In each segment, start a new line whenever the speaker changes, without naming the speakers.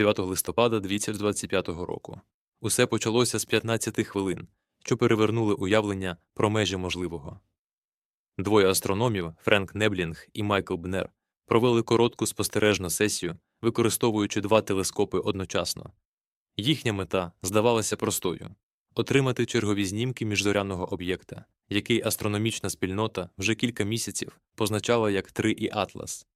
9 листопада 2025 року. Усе почалося з 15 хвилин, що перевернули уявлення про межі можливого. Двоє астрономів Френк Неблінг і Майкл Бнер провели коротку спостережну сесію, використовуючи два телескопи одночасно. Їхня мета здавалася простою отримати чергові знімки міжзоряного об'єкта, який астрономічна спільнота вже кілька місяців позначала як 3 і Атлас.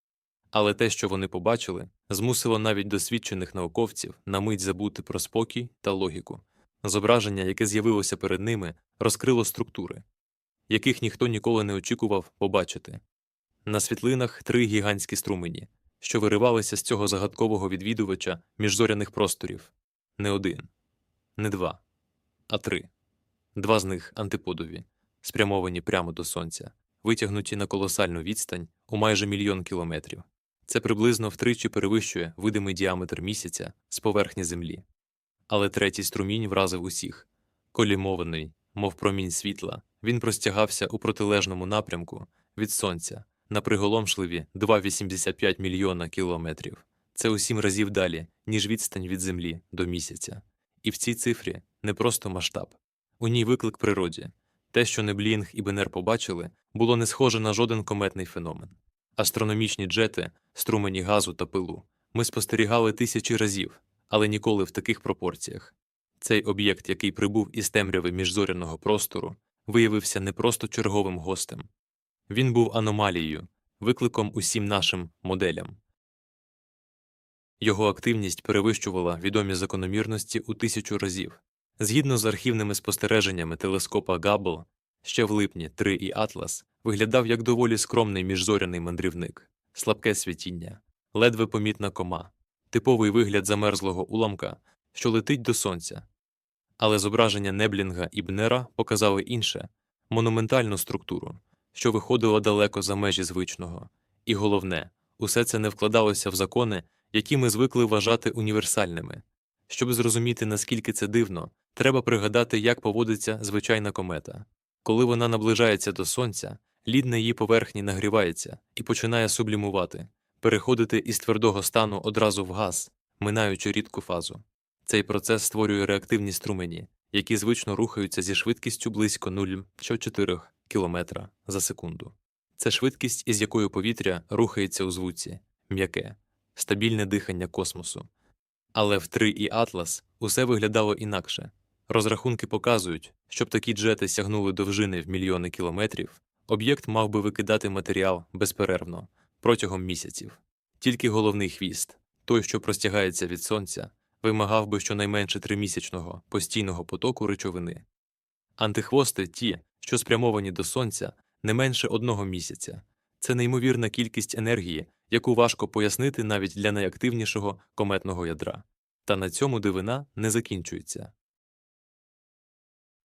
Але те, що вони побачили, змусило навіть досвідчених науковців на мить забути про спокій та логіку. Зображення, яке з'явилося перед ними, розкрило структури, яких ніхто ніколи не очікував побачити. На світлинах три гігантські струмені, що виривалися з цього загадкового відвідувача міжзоряних просторів не один, не два, а три. Два з них антиподові, спрямовані прямо до сонця, витягнуті на колосальну відстань у майже мільйон кілометрів. Це приблизно втричі перевищує видимий діаметр місяця з поверхні Землі. Але третій струмінь вразив усіх. Колімований, мов промінь світла, він простягався у протилежному напрямку від сонця на приголомшливі 2,85 мільйона кілометрів. Це у сім разів далі, ніж відстань від Землі до місяця. І в цій цифрі не просто масштаб. У ній виклик природі. Те, що Неблінг і Бенер побачили, було не схоже на жоден кометний феномен. Астрономічні джети, струмені газу та пилу. Ми спостерігали тисячі разів, але ніколи в таких пропорціях. Цей об'єкт, який прибув із темряви міжзоряного простору, виявився не просто черговим гостем. Він був аномалією, викликом усім нашим моделям. Його активність перевищувала відомі закономірності у тисячу разів. Згідно з архівними спостереженнями телескопа Габбл, ще в липні 3 і Атлас виглядав як доволі скромний міжзоряний мандрівник, слабке світіння, ледве помітна кома, типовий вигляд замерзлого уламка, що летить до сонця. Але зображення Неблінга і Бнера показали інше монументальну структуру, що виходила далеко за межі звичного. І головне, усе це не вкладалося в закони, які ми звикли вважати універсальними. Щоб зрозуміти, наскільки це дивно, треба пригадати, як поводиться звичайна комета. Коли вона наближається до сонця, лід на її поверхні нагрівається і починає сублімувати, переходити із твердого стану одразу в газ, минаючи рідку фазу. Цей процес створює реактивні струмені, які звично рухаються зі швидкістю близько 0,4 км за секунду. Це швидкість, із якою повітря рухається у звуці, м'яке, стабільне дихання космосу. Але в 3 і Атлас усе виглядало інакше. Розрахунки показують, щоб такі джети сягнули довжини в мільйони кілометрів, об'єкт мав би викидати матеріал безперервно протягом місяців. Тільки головний хвіст, той, що простягається від сонця, вимагав би щонайменше тримісячного постійного потоку речовини. Антихвости ті, що спрямовані до сонця, не менше одного місяця. Це неймовірна кількість енергії, яку важко пояснити навіть для найактивнішого кометного ядра. Та на цьому дивина не закінчується.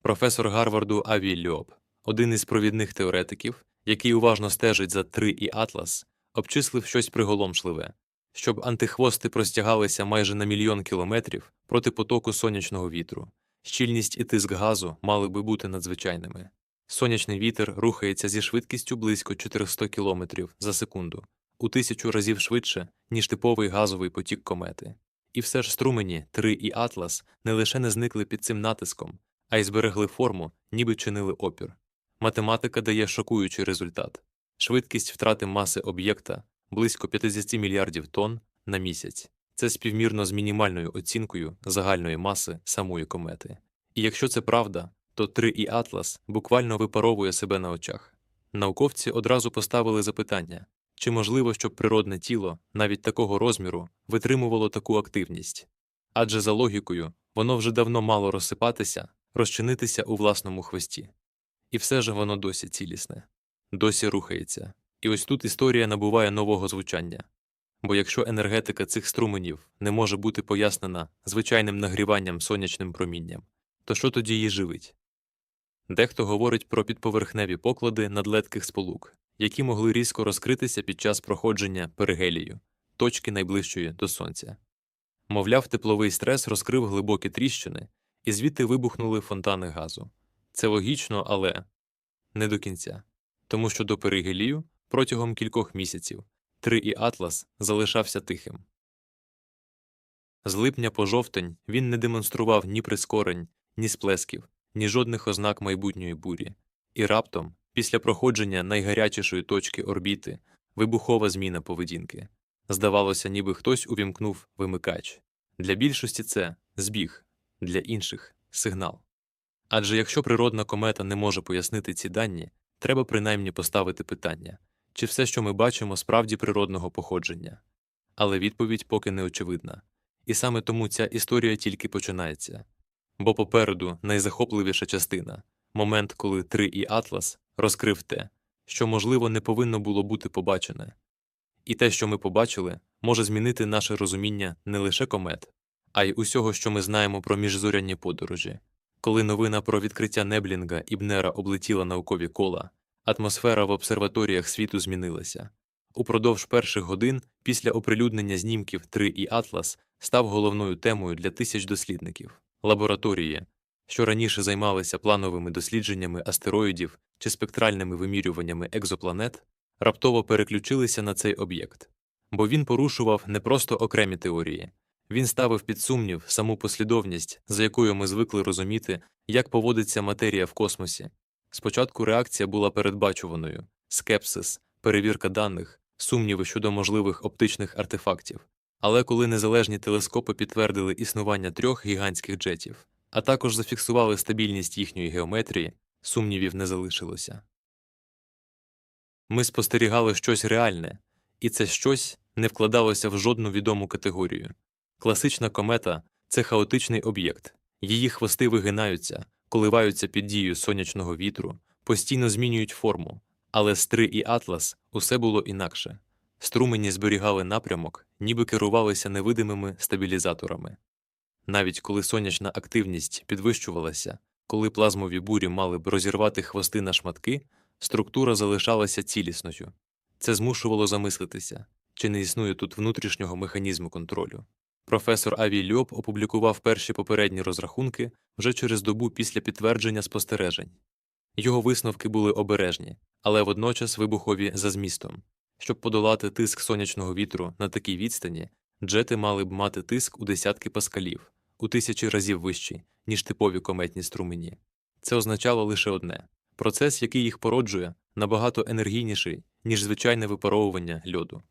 Професор Гарварду Аві Льоб, один із провідних теоретиків, який уважно стежить за 3 і Атлас, обчислив щось приголомшливе щоб антихвости простягалися майже на мільйон кілометрів проти потоку сонячного вітру. Щільність і тиск газу мали би бути надзвичайними. Сонячний вітер рухається зі швидкістю близько 400 км за секунду, у тисячу разів швидше, ніж типовий газовий потік комети. І все ж струмені 3 і Атлас не лише не зникли під цим натиском, а й зберегли форму, ніби чинили опір. Математика дає шокуючий результат швидкість втрати маси об'єкта близько 50 мільярдів тонн на місяць. Це співмірно з мінімальною оцінкою загальної маси самої комети. І якщо це правда, то 3 і Атлас буквально випаровує себе на очах. Науковці одразу поставили запитання чи можливо, щоб природне тіло, навіть такого розміру, витримувало таку активність? Адже за логікою воно вже давно мало розсипатися, розчинитися у власному хвості. І все ж воно досі цілісне, досі рухається. І ось тут історія набуває нового звучання. Бо якщо енергетика цих струменів не може бути пояснена звичайним нагріванням сонячним промінням, то що тоді її живить? Дехто говорить про підповерхневі поклади надлетких сполук, які могли різко розкритися під час проходження перигелію, точки найближчої до сонця. Мовляв, тепловий стрес розкрив глибокі тріщини, і звідти вибухнули фонтани газу. Це логічно, але не до кінця. Тому що до перигелію протягом кількох місяців три і Атлас залишався тихим. З липня по жовтень він не демонстрував ні прискорень, ні сплесків, ні жодних ознак майбутньої бурі. І раптом, після проходження найгарячішої точки орбіти, вибухова зміна поведінки. Здавалося, ніби хтось увімкнув вимикач. Для більшості це збіг, для інших сигнал. Адже якщо природна комета не може пояснити ці дані, треба принаймні поставити питання, чи все, що ми бачимо, справді природного походження. Але відповідь поки не очевидна. І саме тому ця історія тільки починається. Бо попереду найзахопливіша частина момент, коли 3 і Атлас розкрив те, що, можливо, не повинно було бути побачене. І те, що ми побачили, може змінити наше розуміння не лише комет, а й усього, що ми знаємо про міжзорянні подорожі. Коли новина про відкриття Неблінга і Бнера облетіла наукові кола, атмосфера в обсерваторіях світу змінилася. Упродовж перших годин після оприлюднення знімків 3 і Атлас став головною темою для тисяч дослідників. Лабораторії, що раніше займалися плановими дослідженнями астероїдів чи спектральними вимірюваннями екзопланет, раптово переключилися на цей об'єкт, бо він порушував не просто окремі теорії, він ставив під сумнів саму послідовність, за якою ми звикли розуміти, як поводиться матерія в космосі. Спочатку реакція була передбачуваною скепсис, перевірка даних, сумніви щодо можливих оптичних артефактів. Але коли незалежні телескопи підтвердили існування трьох гігантських джетів, а також зафіксували стабільність їхньої геометрії, сумнівів не залишилося. Ми спостерігали щось реальне, і це щось не вкладалося в жодну відому категорію. Класична комета це хаотичний об'єкт, її хвости вигинаються, коливаються під дією сонячного вітру, постійно змінюють форму, але 3 і Атлас усе було інакше. Струмені зберігали напрямок, ніби керувалися невидимими стабілізаторами. Навіть коли сонячна активність підвищувалася, коли плазмові бурі мали б розірвати хвости на шматки, структура залишалася цілісною. Це змушувало замислитися, чи не існує тут внутрішнього механізму контролю. Професор Авій Льоб опублікував перші попередні розрахунки вже через добу після підтвердження спостережень. Його висновки були обережні, але водночас вибухові за змістом. Щоб подолати тиск сонячного вітру на такій відстані, джети мали б мати тиск у десятки паскалів, у тисячі разів вищий, ніж типові кометні струмені. Це означало лише одне процес, який їх породжує, набагато енергійніший, ніж звичайне випаровування льоду.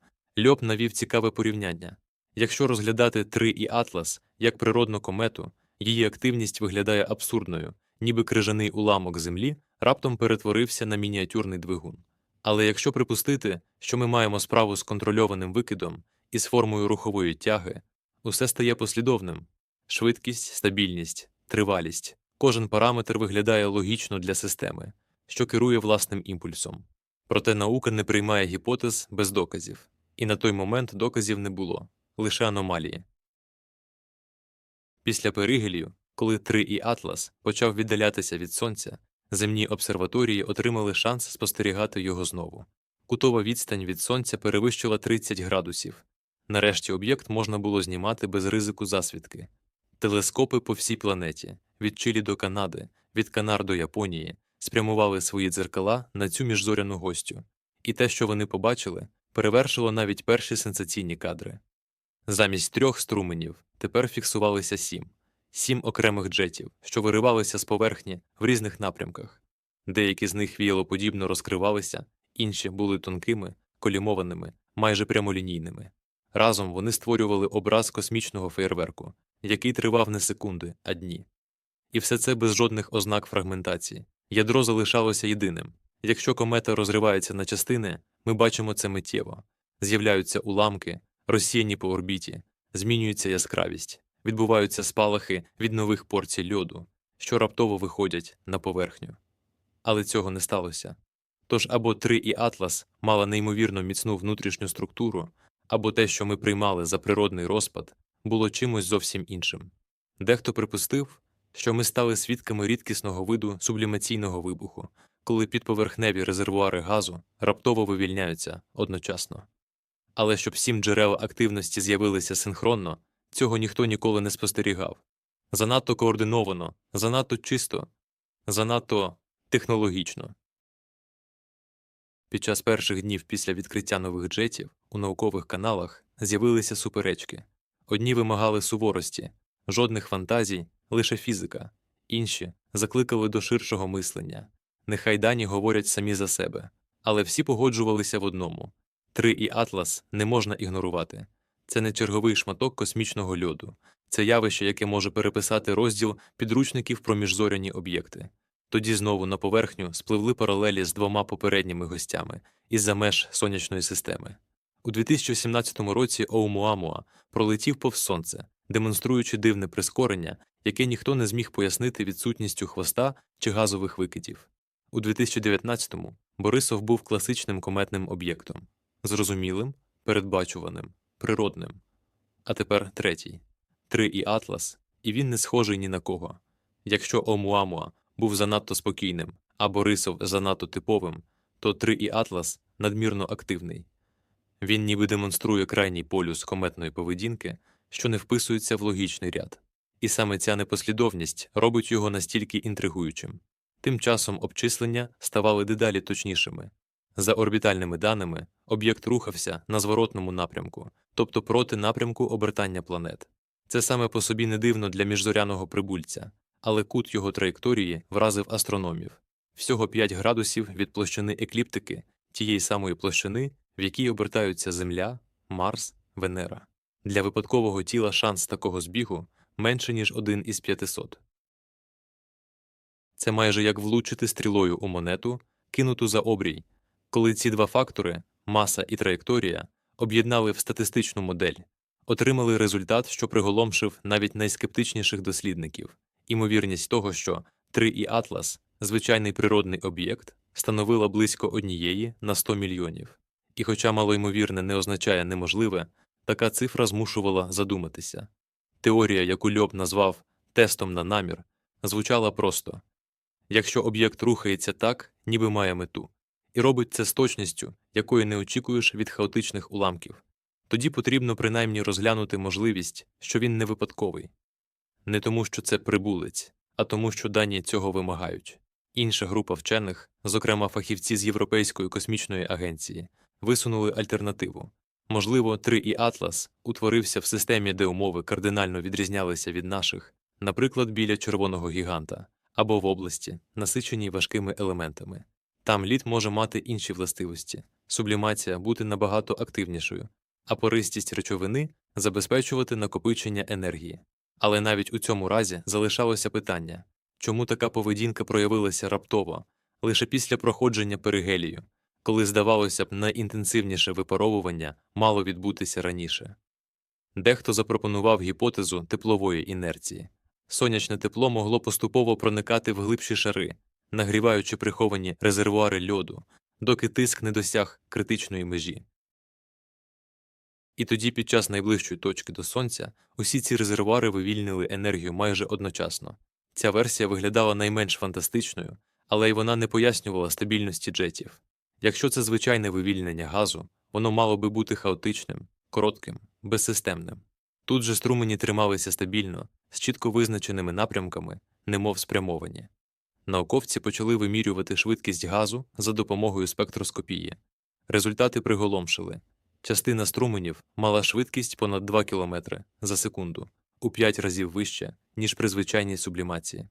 Льоб навів цікаве порівняння. Якщо розглядати 3 і Атлас як природну комету, її активність виглядає абсурдною, ніби крижаний уламок Землі раптом перетворився на мініатюрний двигун. Але якщо припустити, що ми маємо справу з контрольованим викидом і з формою рухової тяги, усе стає послідовним швидкість, стабільність, тривалість. Кожен параметр виглядає логічно для системи, що керує власним імпульсом. Проте наука не приймає гіпотез без доказів, і на той момент доказів не було лише аномалії. Після перигелію, коли 3 і Атлас почав віддалятися від сонця, земні обсерваторії отримали шанс спостерігати його знову. Кутова відстань від сонця перевищила 30 градусів. Нарешті об'єкт можна було знімати без ризику засвідки. Телескопи по всій планеті, від Чилі до Канади, від Канар до Японії, спрямували свої дзеркала на цю міжзоряну гостю, і те, що вони побачили, перевершило навіть перші сенсаційні кадри. Замість трьох струменів тепер фіксувалися сім сім окремих джетів, що виривалися з поверхні в різних напрямках. Деякі з них віялоподібно розкривалися, інші були тонкими, колімованими, майже прямолінійними. Разом вони створювали образ космічного феєрверку, який тривав не секунди, а дні. І все це без жодних ознак фрагментації. Ядро залишалося єдиним. Якщо комета розривається на частини, ми бачимо це миттєво. З'являються уламки, розсіяні по орбіті, змінюється яскравість, відбуваються спалахи від нових порцій льоду, що раптово виходять на поверхню. Але цього не сталося. Тож або 3 і Атлас мала неймовірно міцну внутрішню структуру, або те, що ми приймали за природний розпад, було чимось зовсім іншим. Дехто припустив, що ми стали свідками рідкісного виду сублімаційного вибуху, коли підповерхневі резервуари газу раптово вивільняються одночасно. Але щоб сім джерел активності з'явилися синхронно, цього ніхто ніколи не спостерігав. Занадто координовано, занадто чисто, занадто технологічно. Під час перших днів після відкриття нових джетів у наукових каналах з'явилися суперечки. Одні вимагали суворості, жодних фантазій, лише фізика, інші закликали до ширшого мислення. Нехай дані говорять самі за себе, але всі погоджувалися в одному три і Атлас не можна ігнорувати. Це не черговий шматок космічного льоду, це явище, яке може переписати розділ підручників про міжзоряні об'єкти. Тоді знову на поверхню спливли паралелі з двома попередніми гостями із-за меж сонячної системи. У 2017 році Оумуамуа пролетів повз сонце, демонструючи дивне прискорення, яке ніхто не зміг пояснити відсутністю хвоста чи газових викидів. У 2019-му Борисов був класичним кометним об'єктом зрозумілим, передбачуваним, природним. А тепер третій три і Атлас, і він не схожий ні на кого. Якщо Омуамуа був занадто спокійним, а Борисов занадто типовим, то три і Атлас надмірно активний. Він ніби демонструє крайній полюс кометної поведінки, що не вписується в логічний ряд. І саме ця непослідовність робить його настільки інтригуючим. Тим часом обчислення ставали дедалі точнішими. За орбітальними даними, об'єкт рухався на зворотному напрямку, тобто проти напрямку обертання планет. Це саме по собі не дивно для міжзоряного прибульця, але кут його траєкторії вразив астрономів всього 5 градусів від площини екліптики, тієї самої площини, в якій обертаються Земля, Марс, Венера. Для випадкового тіла шанс такого збігу менше, ніж один із 500. Це майже як влучити стрілою у монету, кинуту за обрій, коли ці два фактори маса і траєкторія об'єднали в статистичну модель, отримали результат, що приголомшив навіть найскептичніших дослідників імовірність того, що 3 і Атлас, звичайний природний об'єкт, становила близько однієї на 100 мільйонів. І, хоча малоймовірне не означає неможливе, така цифра змушувала задуматися. Теорія, яку Льоб назвав тестом на намір, звучала просто якщо об'єкт рухається так, ніби має мету, і робить це з точністю, якої не очікуєш від хаотичних уламків, тоді потрібно принаймні розглянути можливість, що він не випадковий не тому, що це прибулець, а тому, що дані цього вимагають. Інша група вчених, зокрема фахівці з Європейської космічної агенції, висунули альтернативу. Можливо, 3 і Атлас утворився в системі, де умови кардинально відрізнялися від наших, наприклад, біля червоного гіганта або в області, насиченій важкими елементами. Там лід може мати інші властивості, сублімація бути набагато активнішою, а пористість речовини забезпечувати накопичення енергії. Але навіть у цьому разі залишалося питання чому така поведінка проявилася раптово, лише після проходження перигелію, коли, здавалося б, найінтенсивніше випаровування мало відбутися раніше. Дехто запропонував гіпотезу теплової інерції. Сонячне тепло могло поступово проникати в глибші шари, нагріваючи приховані резервуари льоду, доки тиск не досяг критичної межі. І тоді, під час найближчої точки до сонця, усі ці резервуари вивільнили енергію майже одночасно. Ця версія виглядала найменш фантастичною, але й вона не пояснювала стабільності джетів. Якщо це звичайне вивільнення газу, воно мало би бути хаотичним, коротким, безсистемним. Тут же струмені трималися стабільно, з чітко визначеними напрямками, немов спрямовані. Науковці почали вимірювати швидкість газу за допомогою спектроскопії. Результати приголомшили Частина струменів мала швидкість понад 2 км за секунду, у 5 разів вище, ніж при звичайній сублімації.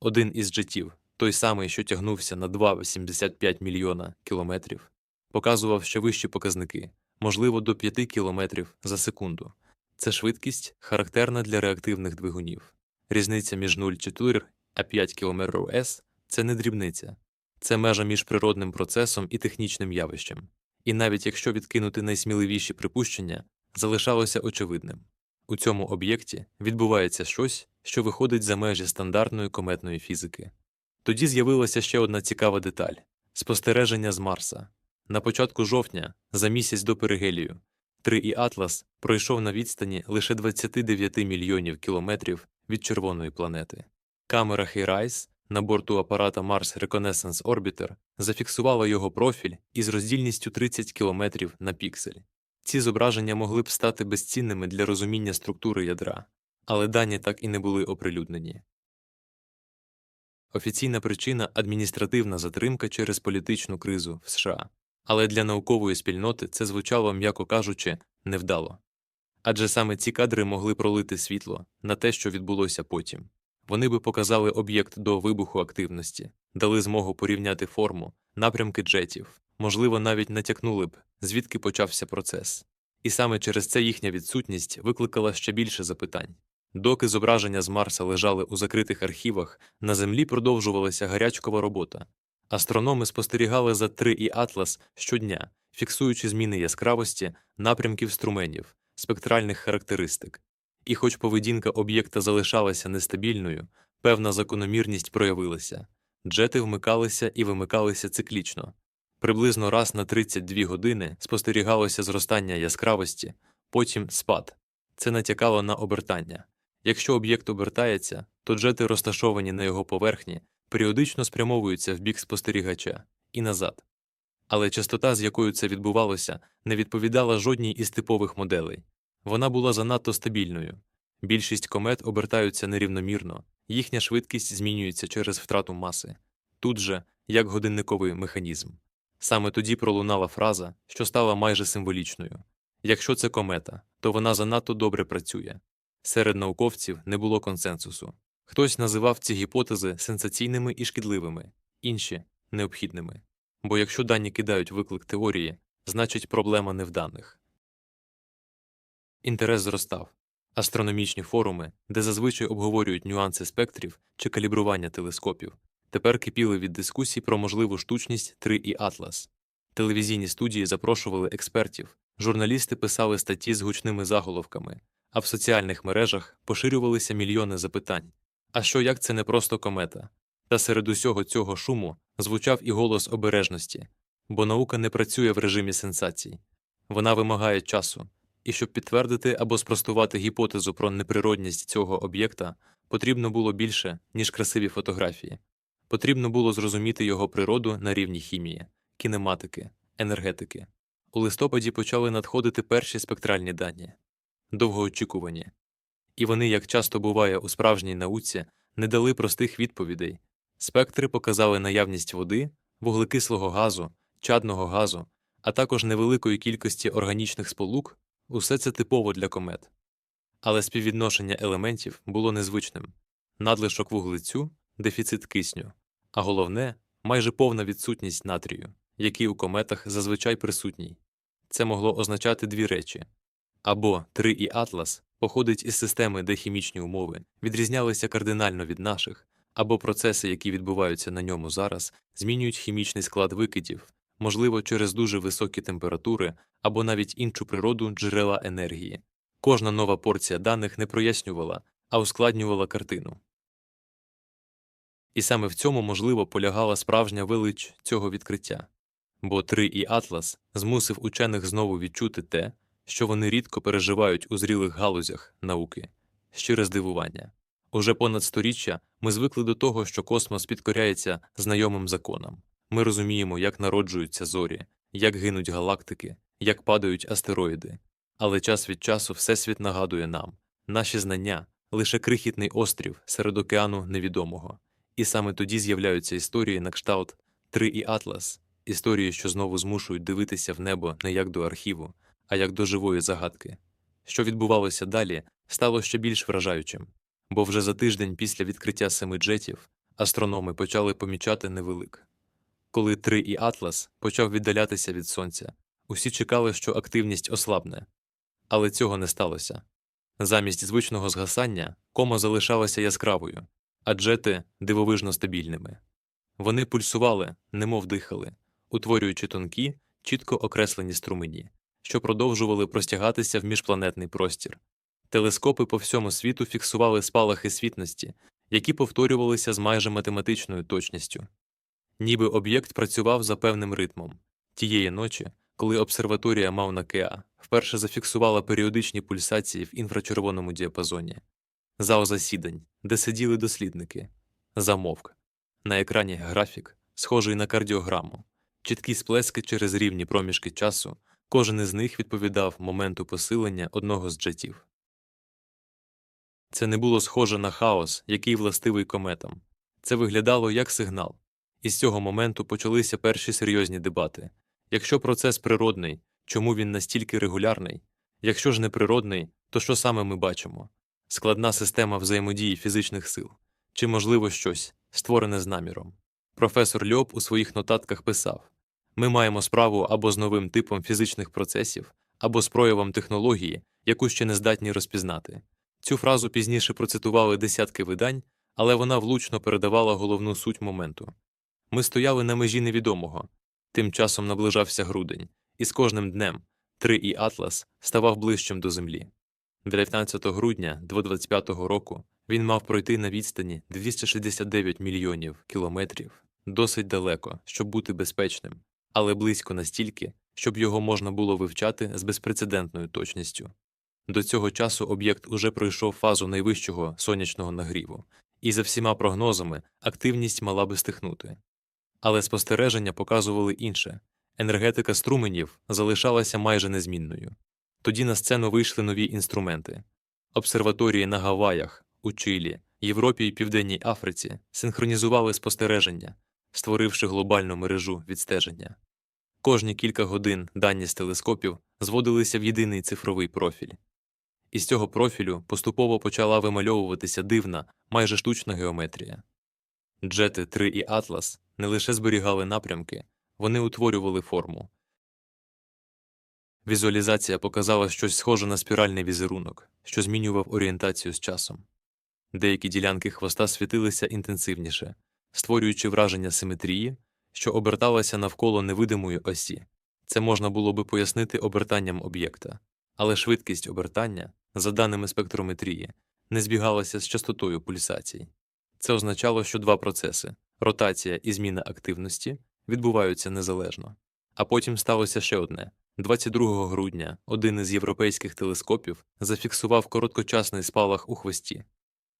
Один із джетів, той самий, що тягнувся на 2,85 мільйона кілометрів, показував ще вищі показники, можливо, до 5 км за секунду. Це швидкість характерна для реактивних двигунів. Різниця між 0,4 а 5 км С це не дрібниця, це межа між природним процесом і технічним явищем і навіть якщо відкинути найсміливіші припущення, залишалося очевидним у цьому об'єкті відбувається щось, що виходить за межі стандартної кометної фізики. Тоді з'явилася ще одна цікава деталь спостереження з Марса. На початку жовтня, за місяць до перигелію, 3 і Атлас пройшов на відстані лише 29 мільйонів кілометрів від червоної планети. Камера Хейрайс на борту апарата Mars Reconnaissance Orbiter зафіксувала його профіль із роздільністю 30 км на піксель. Ці зображення могли б стати безцінними для розуміння структури ядра, але дані так і не були оприлюднені. Офіційна причина адміністративна затримка через політичну кризу в США, але для наукової спільноти це звучало, м'яко кажучи, невдало. Адже саме ці кадри могли пролити світло на те, що відбулося потім. Вони би показали об'єкт до вибуху активності, дали змогу порівняти форму, напрямки джетів, можливо, навіть натякнули б, звідки почався процес. І саме через це їхня відсутність викликала ще більше запитань. Доки зображення з Марса лежали у закритих архівах, на Землі продовжувалася гарячкова робота. Астрономи спостерігали за 3 і Атлас щодня, фіксуючи зміни яскравості, напрямків струменів, спектральних характеристик. І хоч поведінка об'єкта залишалася нестабільною, певна закономірність проявилася. Джети вмикалися і вимикалися циклічно. Приблизно раз на 32 години спостерігалося зростання яскравості, потім спад. Це натякало на обертання. Якщо об'єкт обертається, то джети, розташовані на його поверхні, періодично спрямовуються в бік спостерігача і назад. Але частота, з якою це відбувалося, не відповідала жодній із типових моделей. Вона була занадто стабільною. Більшість комет обертаються нерівномірно, їхня швидкість змінюється через втрату маси. Тут же, як годинниковий механізм. Саме тоді пролунала фраза, що стала майже символічною якщо це комета, то вона занадто добре працює. Серед науковців не було консенсусу. Хтось називав ці гіпотези сенсаційними і шкідливими, інші необхідними. Бо якщо дані кидають виклик теорії, значить проблема не в даних. Інтерес зростав. Астрономічні форуми, де зазвичай обговорюють нюанси спектрів чи калібрування телескопів, тепер кипіли від дискусій про можливу штучність 3 і Атлас. Телевізійні студії запрошували експертів, журналісти писали статті з гучними заголовками, а в соціальних мережах поширювалися мільйони запитань. А що як це не просто комета? Та серед усього цього шуму звучав і голос обережності, бо наука не працює в режимі сенсацій. Вона вимагає часу, і щоб підтвердити або спростувати гіпотезу про неприродність цього об'єкта, потрібно було більше, ніж красиві фотографії. Потрібно було зрозуміти його природу на рівні хімії, кінематики, енергетики. У листопаді почали надходити перші спектральні дані, довгоочікувані. І вони, як часто буває у справжній науці, не дали простих відповідей. Спектри показали наявність води, вуглекислого газу, чадного газу, а також невеликої кількості органічних сполук усе це типово для комет. Але співвідношення елементів було незвичним надлишок вуглецю, дефіцит кисню, а головне майже повна відсутність натрію, який у кометах зазвичай присутній. Це могло означати дві речі або 3 і Атлас походить із системи, де хімічні умови відрізнялися кардинально від наших, або процеси, які відбуваються на ньому зараз, змінюють хімічний склад викидів, можливо, через дуже високі температури або навіть іншу природу джерела енергії. Кожна нова порція даних не прояснювала, а ускладнювала картину. І саме в цьому, можливо, полягала справжня велич цього відкриття. Бо 3 і Атлас змусив учених знову відчути те, що вони рідко переживають у зрілих галузях науки щире здивування. Уже понад сторіччя ми звикли до того, що космос підкоряється знайомим законам. Ми розуміємо, як народжуються зорі, як гинуть галактики, як падають астероїди. Але час від часу Всесвіт нагадує нам наші знання лише крихітний острів серед океану невідомого. І саме тоді з'являються історії на кшталт 3 і Атлас, історії, що знову змушують дивитися в небо не як до архіву, а як до живої загадки. Що відбувалося далі, стало ще більш вражаючим, бо вже за тиждень після відкриття семи джетів астрономи почали помічати невелик. Коли 3 і Атлас почав віддалятися від сонця, усі чекали, що активність ослабне, але цього не сталося. Замість звичного згасання кома залишалася яскравою, а джети дивовижно стабільними. Вони пульсували, немов дихали, утворюючи тонкі, чітко окреслені струмені, що продовжували простягатися в міжпланетний простір. Телескопи по всьому світу фіксували спалахи світності, які повторювалися з майже математичною точністю. Ніби об'єкт працював за певним ритмом. Тієї ночі, коли обсерваторія Мауна Кеа вперше зафіксувала періодичні пульсації в інфрачервоному діапазоні, зал засідань, де сиділи дослідники, замовк. На екрані графік, схожий на кардіограму, чіткі сплески через рівні проміжки часу, кожен із них відповідав моменту посилення одного з джетів. Це не було схоже на хаос, який властивий кометам. Це виглядало як сигнал. І з цього моменту почалися перші серйозні дебати. Якщо процес природний, чому він настільки регулярний? Якщо ж не природний, то що саме ми бачимо? Складна система взаємодії фізичних сил, чи, можливо, щось, створене з наміром. Професор Льоб у своїх нотатках писав ми маємо справу або з новим типом фізичних процесів, або з проявом технології, яку ще не здатні розпізнати. Цю фразу пізніше процитували десятки видань, але вона влучно передавала головну суть моменту. Ми стояли на межі невідомого. Тим часом наближався грудень, і з кожним днем три і Атлас ставав ближчим до землі. 19 грудня 2025 року він мав пройти на відстані 269 мільйонів кілометрів, досить далеко, щоб бути безпечним, але близько настільки, щоб його можна було вивчати з безпрецедентною точністю. До цього часу об'єкт уже пройшов фазу найвищого сонячного нагріву, і за всіма прогнозами активність мала би стихнути. Але спостереження показували інше енергетика струменів залишалася майже незмінною. Тоді на сцену вийшли нові інструменти. Обсерваторії на Гаваях, у Чилі, Європі і Південній Африці синхронізували спостереження, створивши глобальну мережу відстеження. Кожні кілька годин дані з телескопів зводилися в єдиний цифровий профіль. Із цього профілю поступово почала вимальовуватися дивна, майже штучна геометрія. Джети 3 і Атлас не лише зберігали напрямки, вони утворювали форму. Візуалізація показала щось схоже на спіральний візерунок, що змінював орієнтацію з часом. Деякі ділянки хвоста світилися інтенсивніше, створюючи враження симетрії, що оберталася навколо невидимої осі. Це можна було би пояснити обертанням об'єкта, але швидкість обертання, за даними спектрометрії, не збігалася з частотою пульсацій. Це означало, що два процеси ротація і зміна активності відбуваються незалежно. А потім сталося ще одне 22 грудня один із європейських телескопів зафіксував короткочасний спалах у хвості.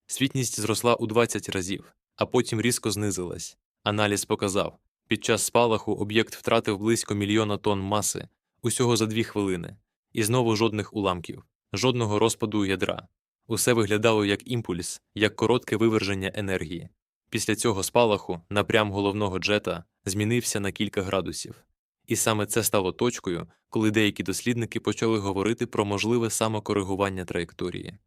Світність зросла у 20 разів, а потім різко знизилась. Аналіз показав під час спалаху об'єкт втратив близько мільйона тонн маси усього за дві хвилини, і знову жодних уламків, жодного розпаду ядра. Усе виглядало як імпульс, як коротке виверження енергії. Після цього спалаху напрям головного джета змінився на кілька градусів. І саме це стало точкою, коли деякі дослідники почали говорити про можливе самокоригування траєкторії.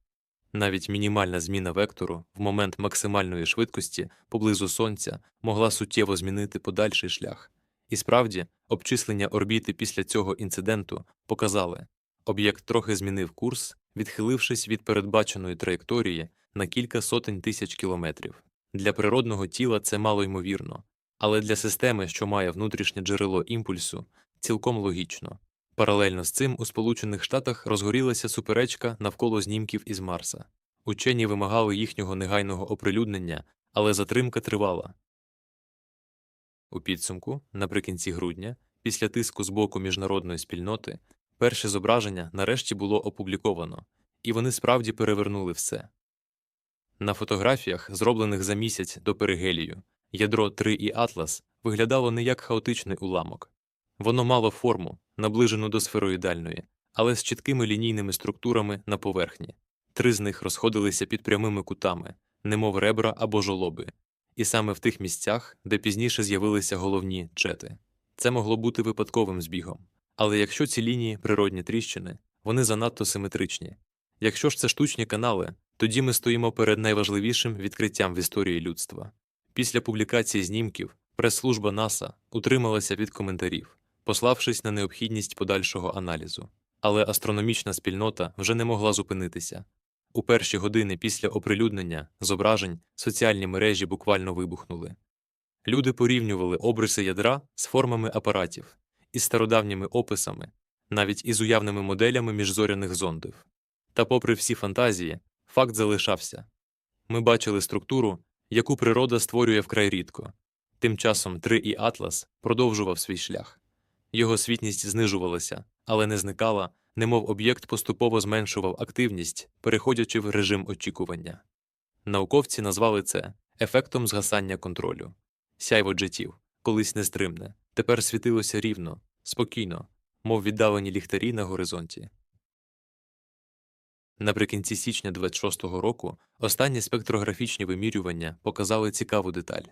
Навіть мінімальна зміна вектору в момент максимальної швидкості поблизу Сонця могла суттєво змінити подальший шлях. І справді, обчислення орбіти після цього інциденту показали об'єкт трохи змінив курс, відхилившись від передбаченої траєкторії на кілька сотень тисяч кілометрів. Для природного тіла це мало ймовірно, але для системи, що має внутрішнє джерело імпульсу, цілком логічно. Паралельно з цим у Сполучених Штатах розгорілася суперечка навколо знімків із Марса. Учені вимагали їхнього негайного оприлюднення, але затримка тривала. У підсумку, наприкінці грудня, після тиску з боку міжнародної спільноти, перше зображення нарешті було опубліковано, і вони справді перевернули все. На фотографіях, зроблених за місяць до перигелію, ядро 3 і Атлас виглядало не як хаотичний уламок. Воно мало форму, наближену до сфероїдальної, але з чіткими лінійними структурами на поверхні. Три з них розходилися під прямими кутами, немов ребра або жолоби, і саме в тих місцях, де пізніше з'явилися головні джети. Це могло бути випадковим збігом. Але якщо ці лінії природні тріщини, вони занадто симетричні. Якщо ж це штучні канали, тоді ми стоїмо перед найважливішим відкриттям в історії людства. Після публікації знімків прес-служба НАСА утрималася від коментарів, пославшись на необхідність подальшого аналізу. Але астрономічна спільнота вже не могла зупинитися. У перші години після оприлюднення зображень соціальні мережі буквально вибухнули. Люди порівнювали обриси ядра з формами апаратів, із стародавніми описами, навіть із уявними моделями міжзоряних зондів. Та, попри всі фантазії, факт залишався ми бачили структуру, яку природа створює вкрай рідко. Тим часом 3 і Атлас продовжував свій шлях. Його світність знижувалася, але не зникала, немов об'єкт поступово зменшував активність, переходячи в режим очікування. Науковці назвали це ефектом згасання контролю. Сяйво джетів, колись нестримне, тепер світилося рівно, спокійно, мов віддалені ліхтарі на горизонті. Наприкінці січня 26-го року останні спектрографічні вимірювання показали цікаву деталь.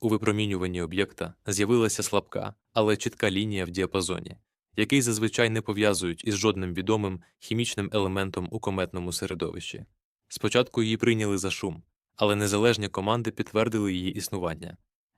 У випромінюванні об'єкта з'явилася слабка, але чітка лінія в діапазоні, який зазвичай не пов'язують із жодним відомим хімічним елементом у кометному середовищі. Спочатку її прийняли за шум, але незалежні команди підтвердили її існування.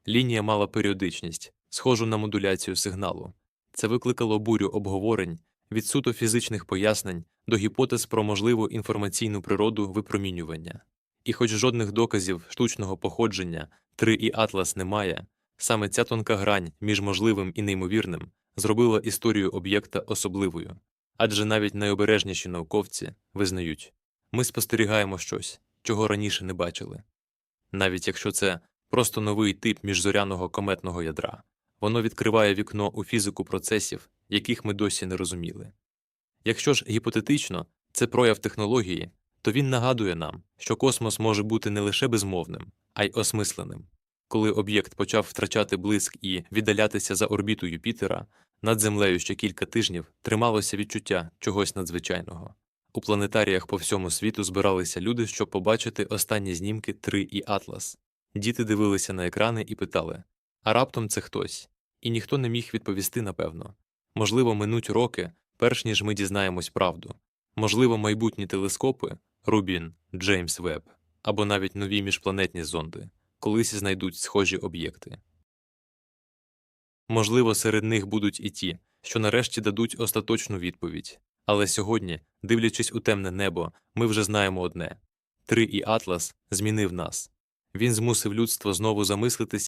Лінія мала періодичність, схожу на модуляцію сигналу. Це викликало бурю обговорень від суто фізичних пояснень до гіпотез про можливу інформаційну природу випромінювання. І хоч жодних доказів штучного походження 3 і Атлас немає, саме ця тонка грань між можливим і неймовірним зробила історію об'єкта особливою. Адже навіть найобережніші науковці визнають ми спостерігаємо щось, чого раніше не бачили. Навіть якщо це просто новий тип міжзоряного кометного ядра, воно відкриває вікно у фізику процесів, яких ми досі не розуміли. Якщо ж гіпотетично це прояв технології, то він нагадує нам, що космос може бути не лише безмовним, а й осмисленим. Коли об'єкт почав втрачати блиск і віддалятися за орбіту Юпітера, над землею ще кілька тижнів трималося відчуття чогось надзвичайного. У планетаріях по всьому світу збиралися люди, щоб побачити останні знімки 3 і Атлас. Діти дивилися на екрани і питали: а раптом це хтось? І ніхто не міг відповісти напевно. Можливо, минуть роки, перш ніж ми дізнаємось правду. Можливо, майбутні телескопи Рубін, Джеймс Веб або навіть нові міжпланетні зонди колись знайдуть схожі об'єкти. Можливо, серед них будуть і ті, що нарешті дадуть остаточну відповідь. Але сьогодні, дивлячись у темне небо, ми вже знаємо одне: Три і Атлас змінив нас. Він змусив людство знову замислитись